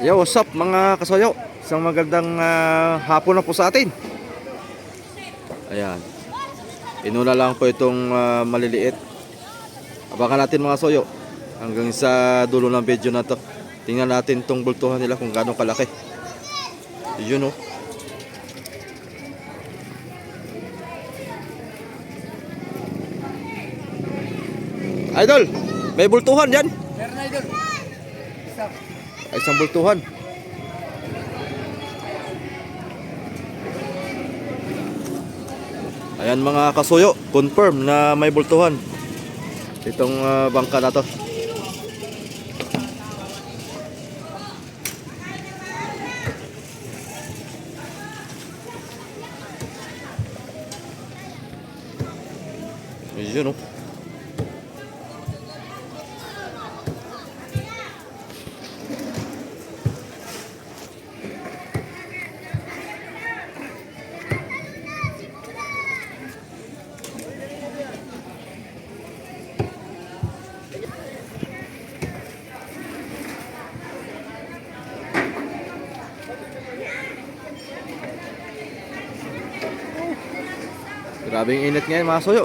Yo, what's up mga kasoyo? Isang magandang ah, hapon na po sa atin. Ayan. Inuna lang po itong ah, maliliit. Abangan natin mga soyo. Hanggang sa dulo ng video na to. Tingnan natin itong bultuhan nila kung gaano kalaki. Yun oh. Idol, may bultuhan dyan. Meron idol. Ay, isang bultuhan. Ayan mga kasuyo, confirm na may bultuhan. Itong ah, bangka na to. Yun oh. Grabe yung init ngayon mga suyo.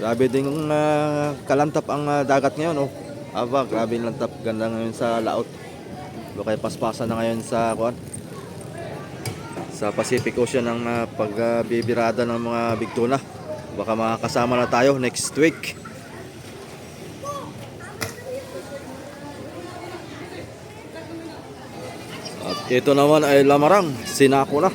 Grabe din yung ah, kalantap ang ah, dagat ngayon oh. Aba, grabe yung lantap. Ganda ngayon sa laot. Baka paspasan na ngayon sa kuan. Sa Pacific Ocean ang uh, pagbibirada ng mga big tuna. Baka makakasama na tayo next week. At ito naman ay lamarang. Sinako na.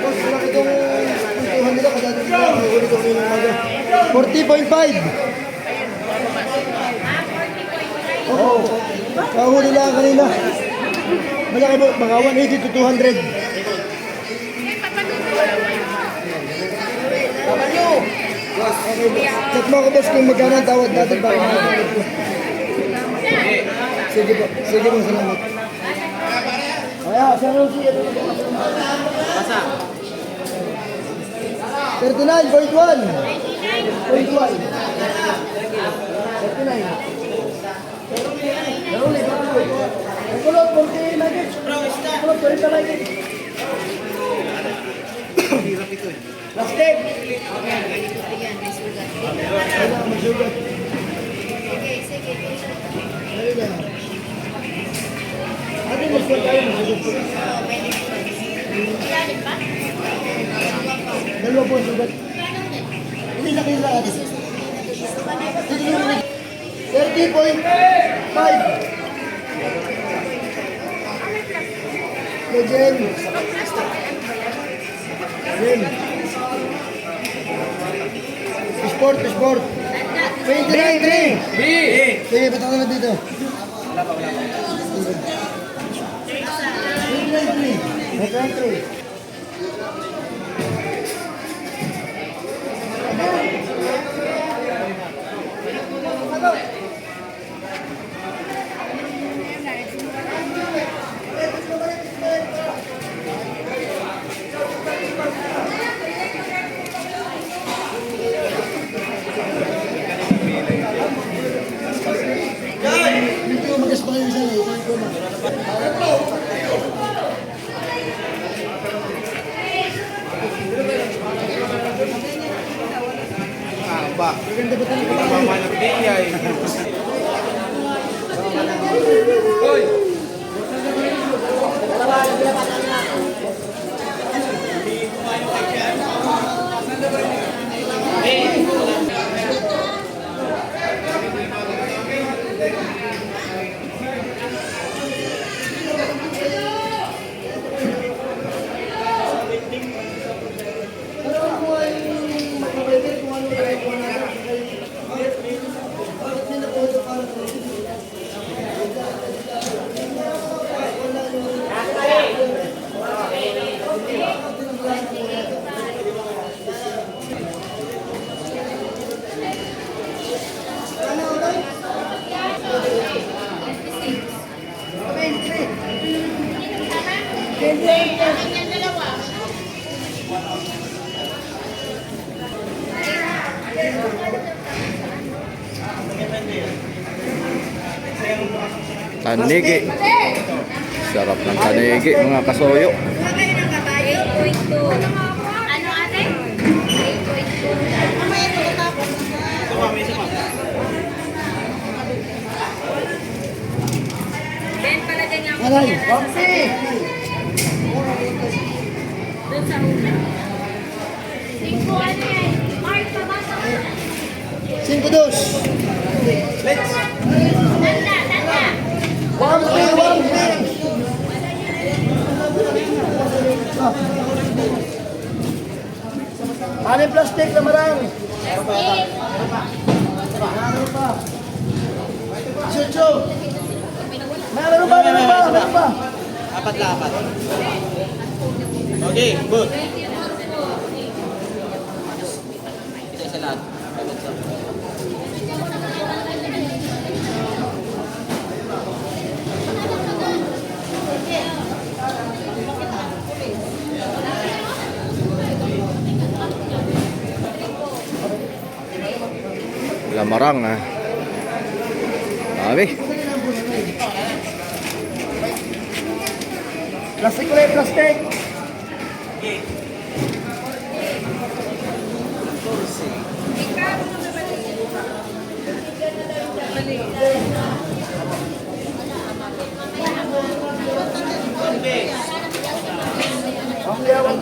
Boss, wala itong puntuhan nila kada dito lang. Huli ko ng umaga. 40.5. Oo. Oh, kahuli lang kanina. Malaki mo, mga 180 to 200. Okay, check mo ako boss kung magkano ang tawad natin para makakabot ko. Sige po, sige po, salamat. Kaya, sa Rosie, ano na ba? 39.1 39.1 39 Naruli, naruli Ang kulot, 40 nuggets Kulot, 40 nuggets Plastic Kailangan magsugat Ayun na Ate, magsugat tayo, magsugat Dalawa po sugat. comigo, hein? Vai! Vem, Jenny! Jenny! Esporte, esporte! Vem, Jenny! Vem, Jenny! Vem, Jenny! Vem, Jenny! Vem, Maganda ba talaga ba? Mama ng Tanigi. Sarap ng tanigi, mga kasoyo. 8.2. Ano ate? 8.2. Ben, palagay nga ako Aray. Papi! Doon sa una. Cinco, ano yan? Mark, pabasa na. Cinco dos. Tanda. One three, one. Ah. Ano yung plastic na marami? Ba? Meron ba? Meron ba? Apat na apat. Okay, good. Lamarang ah. Dami. Plastic ulit, plastic! Ang yawan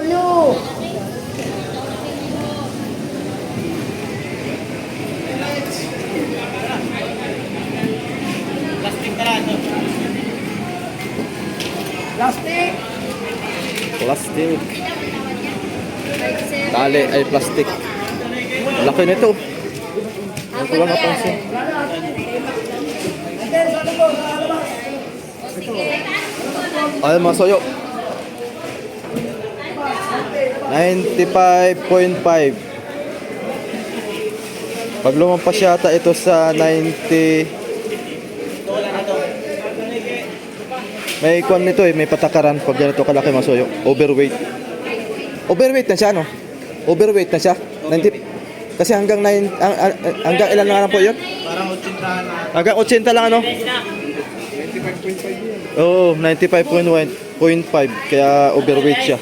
W. Plastic na? Plastic. Plastic. Tali ay plastic. Laki nito. Ang ko lang napansin. Ano. Ay, masoyo. 95.5. Pag lumampas yata ito sa 90... May kwan nito eh, may patakaran pag ganito kalaki masoyo. Overweight. Overweight na siya, no? Overweight na siya. 90... Kasi hanggang 9... ang- ang- hanggang ilan na lang po yun? Parang utsintahan na. Hanggang 80 lang ano? Oo, 95.1.5 kaya overweight siya.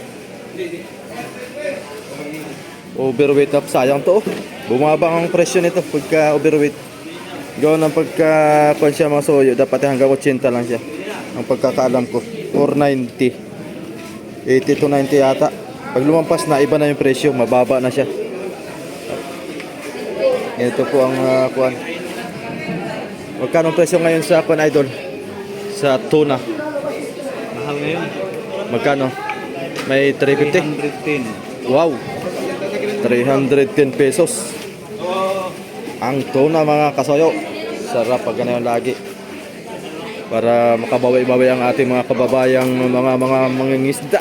Overweight up, sayang to. oh. Bumaba ang presyo nito pagka overweight. Gawin ng pagka kung siya mga soyo, dapat hanggang 80 lang siya. Ang pagkakaalam ko, or 90. 80 to 90 yata. Pag lumampas na, iba na yung presyo, mababa na siya. Ito po ang uh, kuan. Magkano presyo ngayon sa kuan idol? Sa tuna. Mahal ngayon. Magkano? May 350. 110. Wow. 310 pesos. Ang tuna mga kasoyo. Sarap pag ganyan lagi. Para makabawi-bawi ang ating mga kababayang mga mga mangingisda.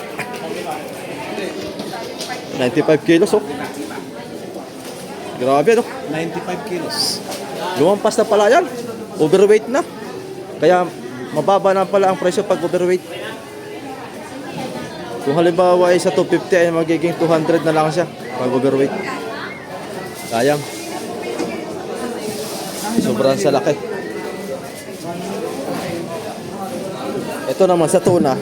95 kilos oh. Grabe no. 95 kilos. Lumampas na pala yan. Overweight na. Kaya mababa na pala ang presyo pag overweight. Kung halimbawa ay sa 250 ay magiging 200 na lang siya pag overweight. Sayang. Sobrang sa laki. Ito naman sa tuna,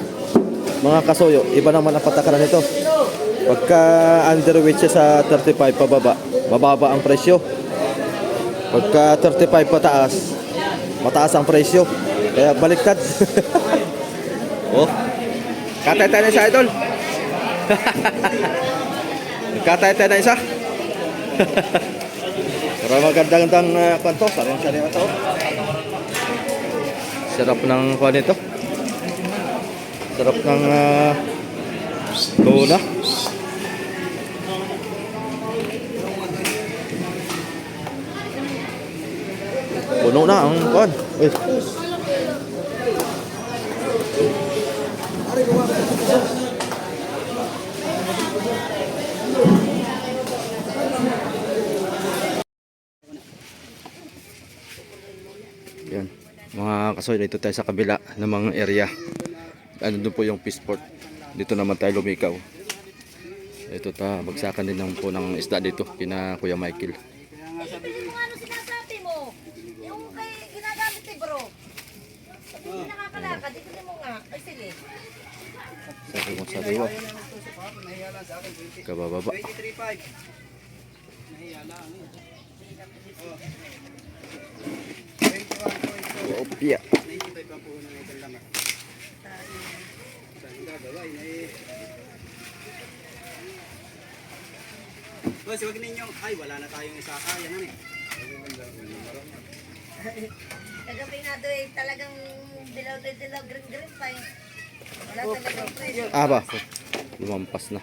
mga kasuyo, iba naman ang patakaran nito. Pagka underweight siya sa 35 pababa, mababa ang presyo. Pagka 35 pataas, mataas ang presyo. Kaya baliktad. oh. Katay tayo isa, idol. Katay tayo na isa. Pero magandang-gandang uh, kwanto, sarang sarang ito. Sarap ng kwan ito. Sarap ng uh, tuna. Puno na ang kwan. Uy. Yan. Mga kasoy, dito tayo sa kabila ng mga area. Ano doon po yung Peaceport. Dito naman tayo lumikaw. Ito ta, bagsakan din lang po ng isda dito kina Kuya Michael. Sabi mo sa diwa. Kabababa. Opya. Boss, huwag ninyong, ay wala na tayong isaka, yan na eh. Kagabi nga doon eh, talagang dilaw na dilaw, green green pa eh. Wala talagang presyo. Ah ba? Lumampas na.